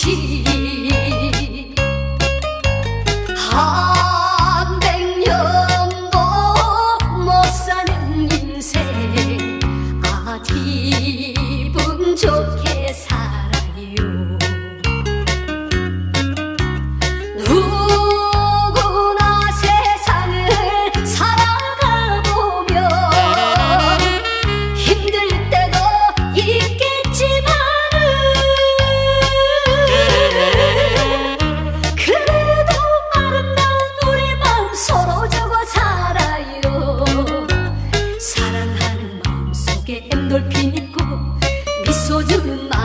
것이 한백년도 뭐 못 사는 인생 아직 돌핀 입고 미소 주는 마